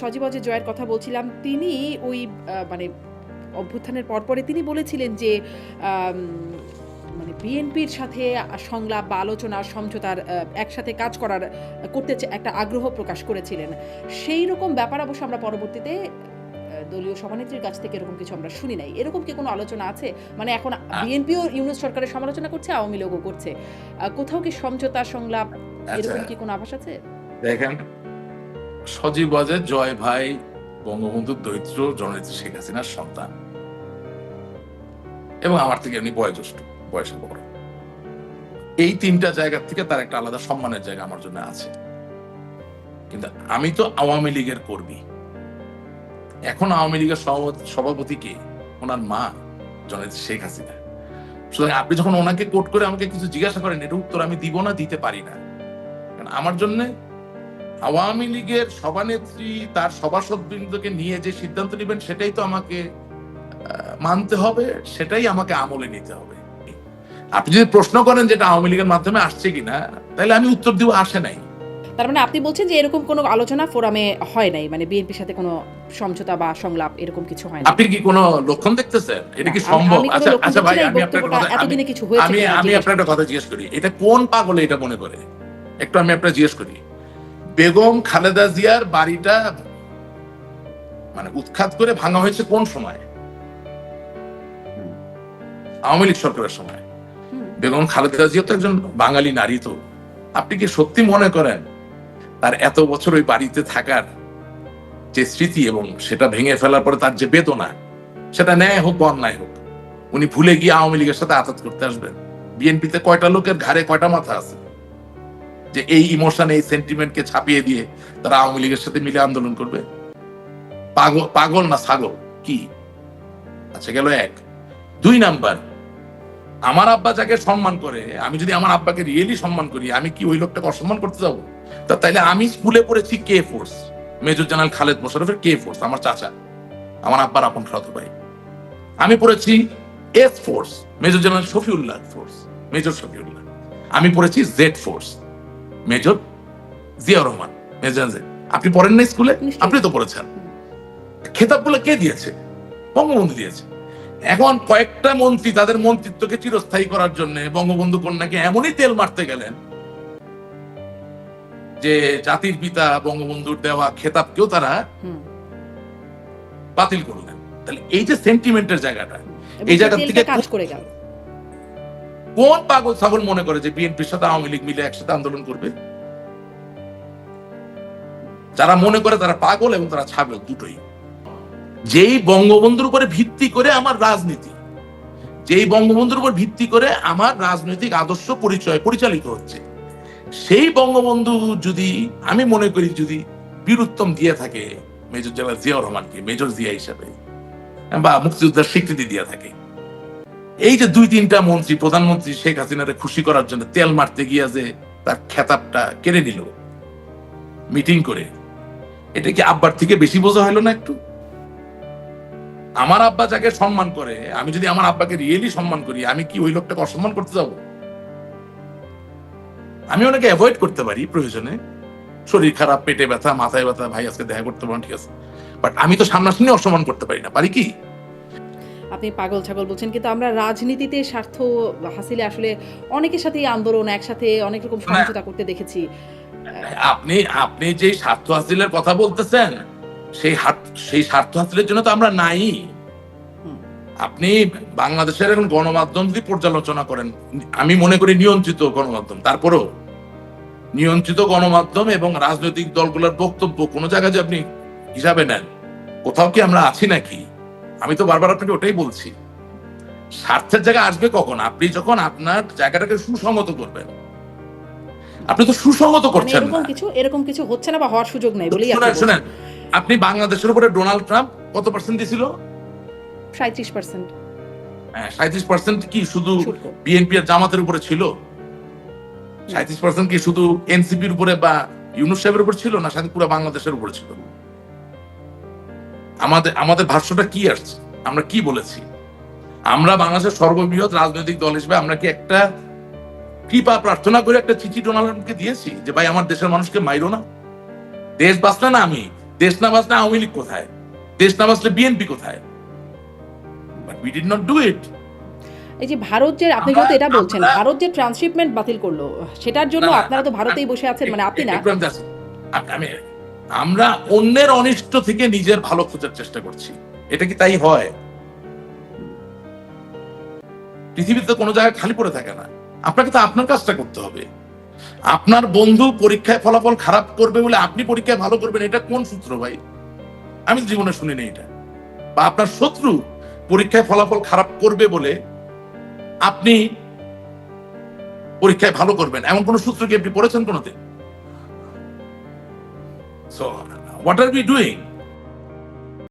সজীব অজয় জয়ের কথা বলছিলাম তিনি ওই মানে অভ্যুত্থানের পরপরে তিনি বলেছিলেন যে মানে বিএনপির সাথে সংলাপ বা আলোচনা সমঝোতার একসাথে কাজ করার করতে একটা আগ্রহ প্রকাশ করেছিলেন। সেই রকম ব্যাপার অবশ্য আমরা পরবর্তীতে দলীয় সভানেত্রীর কাছ থেকে এরকম কিছু আমরা শুনি নাই। এরকম কি কোনো আলোচনা আছে? মানে এখন বিএনপিও ইউনুস সরকারের সমালোচনা করছে আওয়ামী লীগও করছে। কোথাও কি সমঝোতা সংলাপ এরকম কি কোনো আভাস আছে? দেখেন সজীব ওয়াজেদ জয় ভাই, বঙ্গবন্ধু দরিদ্র জননেত্রী শেখ হাসিনার সন্তান। এবং আমার থেকে এমনি বয়োজ্যেষ্ঠ বয়সে বড়। এই তিনটা জায়গা থেকে তার একটা আলাদা সম্মানের জায়গা আমার জন্য আছে। কিন্তু আমি তো আওয়ামী লীগের কর্মী। এখন আওয়ামী লীগের সভাপতি- সভাপতি কে? ওনার মা, জননেত্রী শেখ হাসিনা। সুতরাং আপনি যখন ওনাকে কোট করে আমাকে কিছু জিজ্ঞাসা করেন এর উত্তর আমি দিব না, দিতে পারি না। কারণ আমার জন্য আওয়ামী লীগের সভানেত্রী তার সভাসদবৃন্দকে নিয়ে যে সিদ্ধান্ত নেবেন সেটাই তো আমাকে মানতে হবে সেটাই আমাকে আমলে নিতে হবে। আপনি যদি প্রশ্ন করেন যেটা আওয়ামী লীগের মাধ্যমে আসছে কিনা তাহলে আমি উত্তর দিব আসে নাই। তার মানে আপনি বলছেন যে এরকম কোনো আলোচনা ফোরামে হয় নাই মানে বিএনপির সাথে কোনো সমঝোতা বা সংলাপ এরকম কিছু হয় না আপনি কি কোনো লক্ষণ দেখতেছেন? এটা কি সম্ভব? আচ্ছা আচ্ছা ভাই আমি আপনার কথা আমি- এতদিনে কিছু হয়েছে আমি কিনা আমি আপনার একটা কথা জিজ্ঞেস করি। এটা কোন পাগলে এটা মনে করে? একটু আমি আপনার জিজ্ঞেস করি। বেগম খালেদা জিয়ার বাড়িটা মানে উৎখাত করে ভাঙা হয়েছে কোন সময়? আওয়ামী লীগ সরকারের সময়। বেগম খালেদা জিয়া তো একজন বাঙালি নারী তো। আপনি কি সত্যি মনে করেন তার এত বছর ওই বাড়িতে থাকার যে স্মৃতি এবং সেটা ভেঙে ফেলার পরে তার যে বেদনা সেটা ন্যায় হোক বা অন্যায় হোক উনি ভুলে গিয়ে আওয়ামী লীগের সাথে আঘাত করতে আসবেন। বিএনপিতে কয়টা লোকের ঘাড়ে কয়টা মাথা আছে? যে এই ইমোশন এই সেন্টিমেন্টকে ছাপিয়ে দিয়ে তারা আওয়ামী লীগের সাথে মিলে আন্দোলন করবে। পাগল পাগল না ছাগল? কি? আচ্ছা গেল এক। দুই নাম্বার, আমার আব্বা যাকে সম্মান করে, আমি যদি আমার আব্বাকে রিয়েলি সম্মান করি, আমি কি ওই লোকটাকে অসম্মান করতে যাব? তা তাইলে আমি স্কুলে পড়েছি K force major general Khaled মোশারফের K force আমার চাচা, আমার আব্বার আপন খালাতো ভাই। আমি পড়েছি S force major general Shafiullah force major Shafiullah. আমি পড়েছি Z force major Zia Rahman major আপনি পড়েন না স্কুলে? আপনি তো পড়েছেন। খেতাবগুলো কে দিয়েছে? বঙ্গবন্ধু দিয়েছে। এখন কয়েকটা মন্ত্রী তাদের মন্ত্রিত্বকে চিরস্থায়ী করার জন্য বঙ্গবন্ধু কন্যাকে এমনই তেল মারতে গেলেন যে জাতির পিতা বঙ্গবন্ধুর দেওয়া খেতাবকেও তারা বাতিল করলেন। তাহলে এই যে সেন্টিমেন্টের জায়গাটা এই জায়গা থেকে কাজ করে গেল। কোন পাগল ছাগল মনে করে যে বিএনপির সাথে আওয়ামী লীগ মিলে একসাথে আন্দোলন করবে? যারা মনে করে তারা পাগল এবং তারা ছাগল দুটোই। যেই বঙ্গবন্ধুর উপরে ভিত্তি করে আমার রাজনীতি, যেই বঙ্গবন্ধুর উপর ভিত্তি করে আমার রাজনৈতিক আদর্শ পরিচয় পরিচালিত হচ্ছে, সেই বঙ্গবন্ধু যদি, আমি মনে করি যদি বীরুত্তম দিয়ে থাকে, মেজর জেনারেল জিয়াউর রহমানকে, মেজর জিয়া হিসাবে, বা মুক্তিযোদ্ধার স্বীকৃতি দিয়ে থাকে এই যে দুই তিনটা মন্ত্রী, প্রধানমন্ত্রী শেখ হাসিনারে খুশি করার জন্য তেল মারতে গিয়া যে তার খেতাবটা কেড়ে নিল, মিটিং করে, এটা কি আব্বার থেকে বেশি বোঝা হলো না একটু? আমার আব্বা যাকে সম্মান করে, আমি যদি আমার আব্বাকে রিয়েলি সম্মান করি, আমি কি ওই লোকটাকে অসম্মান করতে যাব? আমি ওনাকে অ্যাভয়েড করতে পারি প্রয়োজনে। শরীর খারাপ, পেটে ব্যথা, মাথায় ব্যথা, ভাই আজকে দেখা করতে পারেন ঠিক আছে। বাট আমি তো সামনাসামনি অসম্মান করতে পারি না, পারি কি? আপনি পাগল ছাগল বলছেন কিন্তু আমরা রাজনীতিতে স্বার্থ হাসিলে আসলে অনেকের সাথে আন্দোলন একসাথে অনেক রকম সমঝোতা করতে দেখেছি। আপনি আপনি যে স্বার্থ হাসিলের কথা বলতেছেন সেই সেই স্বার্থ হাসিলের জন্য তো আমরা নাই। আপনি বাংলাদেশের এখন গণমাধ্যম যদি পর্যালোচনা করেন আমি মনে করি নিয়ন্ত্রিত গণমাধ্যম তারপরেও নিয়ন্ত্রিত গণমাধ্যম এবং রাজনৈতিক দলগুলোর বক্তব্য কোনো জায়গায় যে আপনি হিসাবে নেন কোথাও কি আমরা আছি নাকি? আমি তো বারবার আপনাকে ওটাই বলছি। স্বার্থের জায়গা আসবে কখন? আপনি যখন আপনার জায়গাটাকে সুসংগত করবেন। আপনি তো সুসংগত মানে করছেন এরকম কিছু এরকম কিছু হচ্ছে না বা হওয়ার সুযোগ নেই বলেই শুনেন শুনেন। আপনি বাংলাদেশের উপরে ডোনাল্ড ট্রাম্প কত পার্সেন্ট দিছিল? সাঁত্রিশ পার্সেন্ট সাঁত্রিশ পার্সেন্ট কি শুধু বিএনপি আর জামাতের উপরে ছিল? সাঁত্রিশ পার্সেন্ট কি শুধু এনসিপির উপরে বা ইউনুস সাহেবের উপর ছিল না সাথে পুরো বাংলাদেশের উপরে ছিল? আমাদের আমাদের ভাষ্যটা কি আসছে আমরা কি বলেছি আমরা বাংলাদেশের সর্ববৃহৎ রাজনৈতিক দল হিসেবে আমরা কি একটা কৃপা প্রার্থনা করে একটা চিঠি ডোনাল্ডকে দিয়েছি যে ভাই আমার দেশের মানুষকে মাইরো না দেশ বাঁচলে না আমি দেশ না বাঁচলে আওয়ামী লীগ কোথায় দেশ না বাঁচলে বিএনপি কোথায় we did not do it এই যে ভারত যে আপনি যেহেতু এটা বলছেন ভারত যে ট্রান্সশিপমেন্ট বাতিল করল সেটার জন্য আপনারা তো ভারতেই বসে আছেন মানে আপনি না আমি আমরা অন্যের অনিষ্ট থেকে নিজের ভালো খোঁজার চেষ্টা করছি। এটা কি তাই হয়? পৃথিবীতে কোনো জায়গায় খালি পড়ে থাকে না। আপনাকে তো আপনার কাজটা করতে হবে। আপনার বন্ধু পরীক্ষায় ফলাফল খারাপ করবে বলে আপনি পরীক্ষায় ভালো করবেন, এটা কোন সূত্র ভাই? আমি জীবনে শুনিনি এটা। বা আপনার শত্রু পরীক্ষায় ফলাফল খারাপ করবে বলে আপনি পরীক্ষায় ভালো করবেন, এমন কোন সূত্র কি আপনি পড়েছেন কোনোদিন? So what are we doing